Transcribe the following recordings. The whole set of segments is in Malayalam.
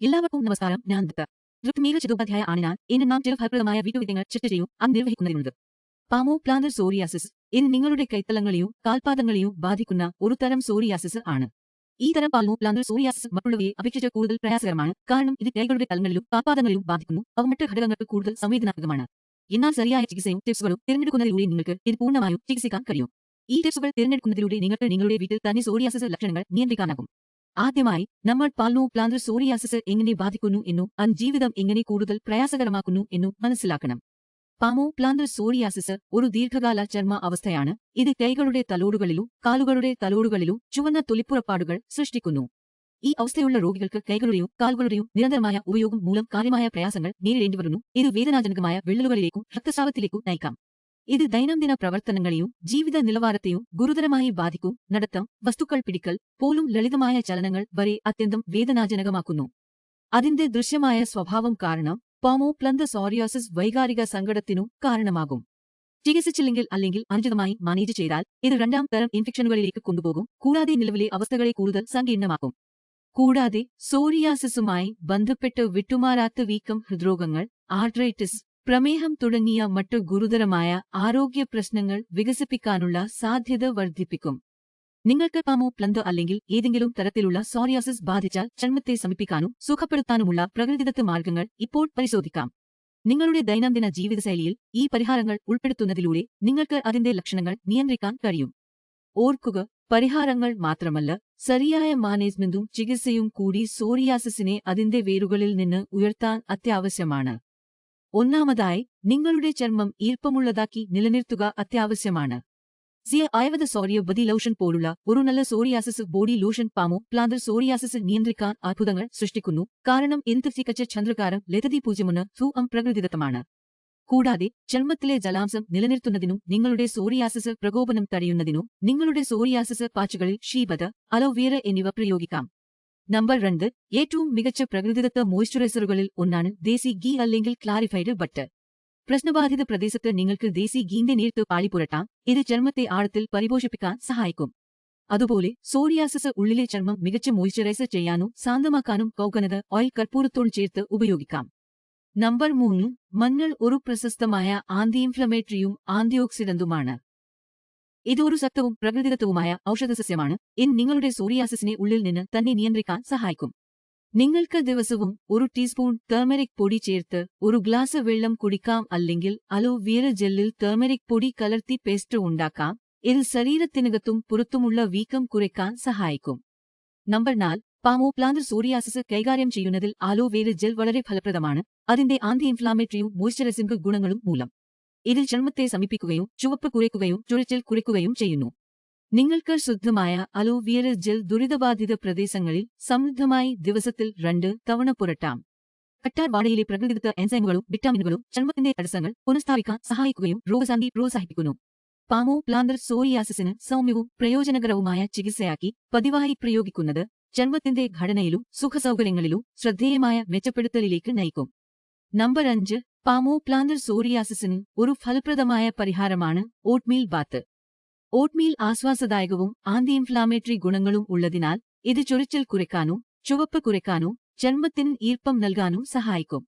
എല്ലാവർക്കും നമസ്കാരം. ഞാൻ ദത്ത ഋത്മീക ചതുപാധ്യായ ആണ് ഞാൻ ഇന്ന് നാം ചില ഫലപ്രദമായ വീട്ടുവിദ്യങ്ങൾ ചർച്ച ചെയ്യും അത് നിർവഹിക്കുന്നതിനുണ്ട് പാമോ പ്ലാനർ സോറിയാസിസ് ഇത് നിങ്ങളുടെ കൈത്തലങ്ങളെയോ കാൽപാദങ്ങളെയോ ബാധിക്കുന്ന ഒരു തരം സോറിയാസിസ് ആണ്. ഈ തരം പാമോ പ്ലാനർ സോറിയാസിസ് മറ്റുള്ളവയെ അപേക്ഷിച്ച് കൂടുതൽ പ്രയാസകരമാണ്. കാരണം ഇത് കൈകളുടെ തലങ്ങളിലും കാൽപാദങ്ങളിലും ബാധിക്കുന്നു. അവ മറ്റ് ഘടകങ്ങൾക്ക് കൂടുതൽ സംവേദനാത്മകമാണ്. എന്നാൽ ശരിയായ ചികിത്സയും ടിപ്സുകളും തിരഞ്ഞെടുക്കുന്നതിലൂടെ നിങ്ങൾക്ക് ഇത് പൂർണമായും ചികിത്സിക്കാൻ കഴിയും. ഈ ടിപ്സുകൾ തിരഞ്ഞെടുക്കുന്നതിലൂടെ നിങ്ങൾക്ക് നിങ്ങളുടെ വീട്ടിൽ തന്നെ സോറിയാസിസ് ലക്ഷണങ്ങൾ നിയന്ത്രിക്കാനാകും. ആദ്യമായി നമ്മൾ പാൽനോ പ്ലാന്റ് സോറിയാസിസ് എങ്ങനെ ബാധിക്കുന്നു എന്നും അൻ ജീവിതം എങ്ങനെ കൂടുതൽ പ്രയാസകരമാക്കുന്നു എന്നും മനസ്സിലാക്കണം. പാമോ പ്ലാന്റ് സോറിയാസിസ് ഒരു ദീർഘകാല ചർമ്മ അവസ്ഥയാണ്. ഇത് കൈകളുടെ തലോടുകളിലും കാലുകളുടെ തലോടുകളിലും ചുവന്ന തൊലിപ്പുറപ്പാടുകൾ സൃഷ്ടിക്കുന്നു. ഈ അവസ്ഥയുള്ള രോഗികൾക്ക് കൈകളുടെയും കാലുകളുടെയും നിരന്തരമായ ഉപയോഗം മൂലം കാര്യമായ പ്രയാസങ്ങൾ നേരിടേണ്ടി വരുന്നു. ഇത് വേദനാജനകമായ വിള്ളലുകളിലേക്കും രക്തസ്രാവത്തിലേക്കും നയിക്കാം. ഇത് ദൈനംദിന പ്രവർത്തനങ്ങളെയും ജീവിത നിലവാരത്തെയും ഗുരുതരമായി ബാധിക്കും. നടത്തം വസ്തുക്കൾ പിടിക്കൽ പോലും ലളിതമായ ചലനങ്ങൾ വരെ അത്യന്തം വേദനാജനകമാക്കുന്നു. അതിന്റെ ദൃശ്യമായ സ്വഭാവം കാരണം പോമോ പ്ലന്ത സോറിയോസിസ് വൈകാരിക സങ്കടത്തിനും കാരണമാകും. ചികിത്സിച്ചില്ലെങ്കിൽ അല്ലെങ്കിൽ അനുചിതമായി മാനേജ് ചെയ്താൽ ഇത് രണ്ടാം തരം ഇൻഫെക്ഷനുകളിലേക്ക് കൊണ്ടുപോകും. കൂടാതെ നിലവിലെ അവസ്ഥകളെ കൂടുതൽ സങ്കീർണമാക്കും. കൂടാതെ സോറിയാസിസുമായി ബന്ധപ്പെട്ട് വിട്ടുമാറാത്ത വീക്കം ഹൃദ്രോഗങ്ങൾ ആർട്രൈറ്റിസ് പ്രമേഹം തുടങ്ങിയ മറ്റു ഗുരുതരമായ ആരോഗ്യ പ്രശ്നങ്ങൾ വികസിപ്പിക്കാനുള്ള സാധ്യത വർദ്ധിപ്പിക്കും. നിങ്ങൾക്ക് പാമോ പ്ലന്തോ അല്ലെങ്കിൽ ഏതെങ്കിലും തരത്തിലുള്ള സോറിയാസിസ് ബാധിച്ചാൽ ചർമ്മത്തെ സമീപിക്കാനും സുഖപ്പെടുത്താനുമുള്ള പ്രകൃതിദത്ത മാർഗങ്ങൾ ഇപ്പോൾ പരിശോധിക്കാം. നിങ്ങളുടെ ദൈനംദിന ജീവിതശൈലിയിൽ ഈ പരിഹാരങ്ങൾ ഉൾപ്പെടുത്തുന്നതിലൂടെ നിങ്ങൾക്ക് അതിന്റെ ലക്ഷണങ്ങൾ നിയന്ത്രിക്കാൻ കഴിയും. ഓർക്കുക പരിഹാരങ്ങൾ മാത്രമല്ല ശരിയായ മാനേജ്മെന്റും ചികിത്സയും കൂടി സോറിയാസിസിനെ അതിന്റെ വേരുകളിൽ നിന്ന് ഉയർത്താൻ അത്യാവശ്യമാണ്. ഒന്നാമതായി നിങ്ങളുടെ ചർമ്മം ഈർപ്പമുള്ളതാക്കി നിലനിർത്തുക അത്യാവശ്യമാണ്. സിയ ആയവത സോറിയ ബദി ലോഷൻ പോലുള്ള ഒരു നല്ല psoriasis body lotion palmoplantar psoriasis നിയന്ത്രിക്കാൻ അത്ഭുതങ്ങൾ സൃഷ്ടിക്കുന്നു. കാരണം എന്ത് ചിക്കച്ച ചന്ദ്രകാരം ലതതി പൂജ്യമൊന്ന് സു അം പ്രകൃതിദത്തമാണ്. കൂടാതെ ചർമ്മത്തിലെ ജലാംശം നിലനിർത്തുന്നതിനും നിങ്ങളുടെ സോറിയാസിസ് പ്രകോപനം തടയുന്നതിനും നിങ്ങളുടെ സോറിയാസിസ് പാച്ചുകളിൽ ഷീബത അലോവേര എന്നിവ പ്രയോഗിക്കാം. നമ്പർ രണ്ട് ഏറ്റവും മികച്ച പ്രകൃതിദത്ത മോയ്സ്ചറൈസറുകളിൽ ഒന്നാണ് ദേശി ഗീ അല്ലെങ്കിൽ ക്ലാരിഫൈഡ് ബട്ടർ. പ്രശ്നബാധിത പ്രദേശത്ത് നിങ്ങൾക്ക് ദേശി ഗീന്റെ പാളി പുരട്ടാം ഇത് ചർമ്മത്തെ ആഴത്തിൽ പരിപോഷിപ്പിക്കാൻ സഹായിക്കും. അതുപോലെ സോറിയാസിസ് ഉള്ളിലെ ചർമ്മം മികച്ച മോയ്സ്ചറൈസർ ചെയ്യാനും ശാന്തമാക്കാനും കോക്കനത് ഓയിൽ കർപ്പൂരത്തോട് ചേർത്ത് ഉപയോഗിക്കാം. നമ്പർ മൂന്ന് മഞ്ഞൾ ഒരു പ്രശസ്തമായ ആന്റി ഇൻഫ്ലമേറ്ററിയും ആന്റിഓക്സിഡന്റുമാണ്. ഇത് ഒരു ശക്തവും പ്രകൃതിദത്തവുമായ ഔഷധസസ്യമാണ്. ഇത് നിങ്ങളുടെ സോറിയാസിസിനെ ഉള്ളിൽ നിന്ന് തന്നെ നിയന്ത്രിക്കാൻ സഹായിക്കും. നിങ്ങൾക്ക് ദിവസവും ഒരു ടീസ്പൂൺ ടർമറിക് പൊടി ചേർത്ത് ഒരു ഗ്ലാസ് വെള്ളം കുടിക്കാം അല്ലെങ്കിൽ അലോവേര ജെല്ലിൽ ടർമറിക് പൊടി കലർത്തി പേസ്റ്റ് ഉണ്ടാക്കാം. ഇത് ശരീരത്തിനകത്തും പുറത്തുമുള്ള വീക്കം കുറയ്ക്കാൻ സഹായിക്കും. നമ്പർ നാല് പാമോ പ്ലാന്റ് സോറിയാസിസ് കൈകാര്യം ചെയ്യുന്നതിൽ ആലോവേര ജെൽ വളരെ ഫലപ്രദമാണ്. അതിന്റെ ആന്റി ഇൻഫ്ലാമേറ്ററിയും മോയ്സ്ചറൈസിംഗ് ഗുണങ്ങളും മൂലം. ഇതിൽ ചർമ്മത്തെ സമീപിക്കുകയും ചുവപ്പ് കുറയ്ക്കുകയും ചുഴച്ചിൽ കുറയ്ക്കുകയും ചെയ്യുന്നു. നിങ്ങൾക്ക് ശുദ്ധമായ അലോവിയറൽ ജെൽ ദുരിതബാധിത പ്രദേശങ്ങളിൽ സമൃദ്ധമായി ദിവസത്തിൽ രണ്ട് തവണ പുരട്ടാം. കട്ടാർ വാടയിലെ പ്രകൃതിദത്ത എൻസൈമുകളും വിറ്റാമിനുകളും ചർമ്മത്തിന്റെ തടസ്സങ്ങൾ പുനഃസ്ഥാപിക്കാൻ സഹായിക്കുകയും രോഗശാന്തി പ്രോത്സാഹിപ്പിക്കുന്നു. പാമോ പ്ലാന്റർ സോറിയാസിസിന് സൗമ്യവും പ്രയോജനകരവുമായ ചികിത്സയാക്കി പതിവായി പ്രയോഗിക്കുന്നത് ചർമ്മത്തിന്റെ ഘടനയിലും സുഖസൗകര്യങ്ങളിലും ശ്രദ്ധേയമായ മെച്ചപ്പെടുത്തലിലേക്ക് നയിക്കും. നമ്പർ അഞ്ച് പാമോ പ്ലാന്റർ സോറിയാസിസിന് ഒരു ഫലപ്രദമായ പരിഹാരമാണ് ഓട്ട്മീൽ ബാത്ത്. ഓട്ട്മീൽ ആശ്വാസദായകവും ആന്റി ഇൻഫ്ലാമേറ്ററി ഗുണങ്ങളും ഉള്ളതിനാൽ ഇത് ചൊറിച്ചിൽ കുറയ്ക്കാനും ചുവപ്പ് കുറയ്ക്കാനും ചർമ്മത്തിന് ഈർപ്പം നൽകാനും സഹായിക്കും.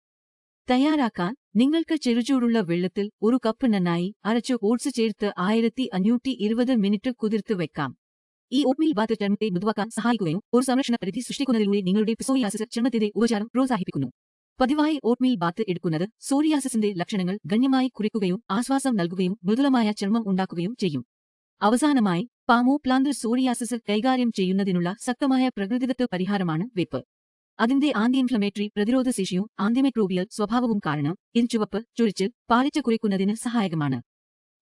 തയ്യാറാക്കാൻ നിങ്ങൾക്ക് ചെറുചൂടുള്ള വെള്ളത്തിൽ ഒരു കപ്പ് നന്നായി അരച്ച് ഓട്സ് ചേർത്ത് ആയിരത്തി അഞ്ഞൂറ്റി ഇരുപത് മിനിറ്റ് കുതിർത്ത് വെക്കാം. ഈ ഓട്ട്മീൽ ബാത്ത് ചർമ്മത്തെ മൃദുവാക്കാൻ സഹായിക്കുകയും ഒരു സംരക്ഷണ പരിധി സൃഷ്ടിക്കുന്നതിലൂടെ നിങ്ങളുടെ പിസോയാസിസ് ചർമ്മത്തിന്റെ ഉപചാരം പ്രോത്സാഹിപ്പിക്കുന്നു. പതിവായി ഓട്ട്മീൽ ബാത്ത് എടുക്കുന്നത് സോറിയാസിസിന്റെ ലക്ഷണങ്ങൾ ഗണ്യമായി കുറിക്കുകയും ആശ്വാസം നൽകുകയും മൃദുലമായ ചർമ്മം ഉണ്ടാക്കുകയും ചെയ്യും. അവസാനമായി പാമോ പ്ലാന്റർ സോറിയാസിസ് കൈകാര്യം ചെയ്യുന്നതിനുള്ള ശക്തമായ പ്രകൃതിദത്ത പരിഹാരമാണ് വെപ്പ്. അതിന്റെ പ്രതിരോധ ശേഷിയും ആന്റിമൈക്രോബിയൽ സ്വഭാവവും കാരണം ഇത് ചുവപ്പ് ചൊരിച്ചിൽ പാലിച്ച കുറിക്കുന്നതിന് സഹായകമാണ്.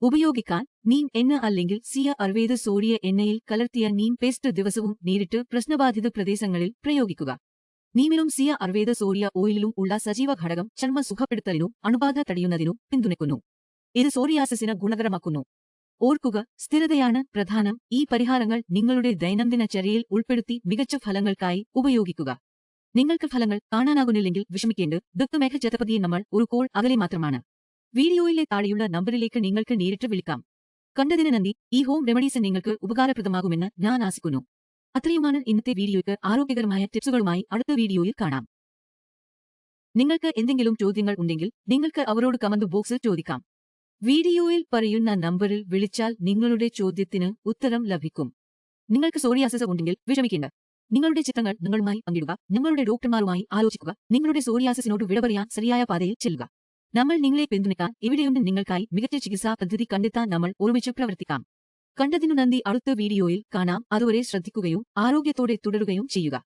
ഉപയോഗിക്കാൻ നീം എണ്ണ അല്ലെങ്കിൽ സിയ അർവേദ സോഡിയ എണ്ണയിൽ കലർത്തിയ നീം പേസ്റ്റ് ദിവസവും നേരിട്ട് പ്രശ്നബാധിത പ്രദേശങ്ങളിൽ പ്രയോഗിക്കുക. നീമിലും സിയ അർവേദ സൂര്യ ഓയിലിലും ഉള്ള സജീവ ഘടകം ചർമ്മ സുഖപ്പെടുത്തലിനും അണുബാധ തടയുന്നതിനും പിന്തുണയ്ക്കുന്നു. ഇത് സോറിയാസിന് ഗുണകരമാക്കുന്നു ഓർക്കുക സ്ഥിരതയാണ് പ്രധാനം. ഈ പരിഹാരങ്ങൾ നിങ്ങളുടെ ദൈനംദിന ചര്യയിൽ ഉൾപ്പെടുത്തി മികച്ച ഫലങ്ങൾക്കായി ഉപയോഗിക്കുക. നിങ്ങൾക്ക് ഫലങ്ങൾ കാണാനാകുന്നില്ലെങ്കിൽ വിഷമിക്കേണ്ട. ദുഃഖമേഘ ചതപതിയെ നമ്മൾ ഒരു കോൾ അകലെ മാത്രമാണ്. വീഡിയോയിലെ താഴെയുള്ള നമ്പറിലേക്ക് നിങ്ങൾക്ക് നേരിട്ട് വിളിക്കാം. കണ്ടതിന് നന്ദി. ഈ ഹോം റെമഡീസ് നിങ്ങൾക്ക് ഉപകാരപ്രദമാകുമെന്ന് ഞാൻ ആശിക്കുന്നു. അത്രയുമാണ് ഇന്നത്തെ വീഡിയോയ്ക്ക് ആരോഗ്യകരമായ ടിപ്സുകളുമായി അടുത്ത വീഡിയോയിൽ കാണാം. നിങ്ങൾക്ക് എന്തെങ്കിലും ചോദ്യങ്ങൾ ഉണ്ടെങ്കിൽ നിങ്ങൾക്ക് അവരോട് കമന്റ് ബോക്സിൽ ചോദിക്കാം. വീഡിയോയിൽ പറയുന്ന നമ്പറിൽ വിളിച്ചാൽ നിങ്ങളുടെ ചോദ്യത്തിന് ഉത്തരം ലഭിക്കും. നിങ്ങൾക്ക് സോറിയാസിസ് ഉണ്ടെങ്കിൽ വിഷമിക്കേണ്ട. നിങ്ങളുടെ ചിത്രങ്ങൾ നിങ്ങളുമായി പങ്കിടുക നിങ്ങളുടെ ഡോക്ടർമാരുമായി ആലോചിക്കുക നിങ്ങളുടെ സോറിയാസിസിനോട് വിട പറയാൻ ശരിയായ പാതയിൽ ചെല്ലുക. നമ്മൾ നിങ്ങളെ പിന്തുണയ്ക്കാൻ ഇവിടെയുണ്ട് നിങ്ങൾക്കായി മികച്ച ചികിത്സാ പദ്ധതി കണ്ടെത്താൻ നമ്മൾ ഒരുമിച്ച് പ്രവർത്തിക്കാം. കണ്ടതിനു നന്ദി. അടുത്ത വീഡിയോയിൽ കാണാം. അതുവരെ ശ്രദ്ധിക്കുകയും ആരോഗ്യത്തോടെ തുടരുകയും ചെയ്യുക.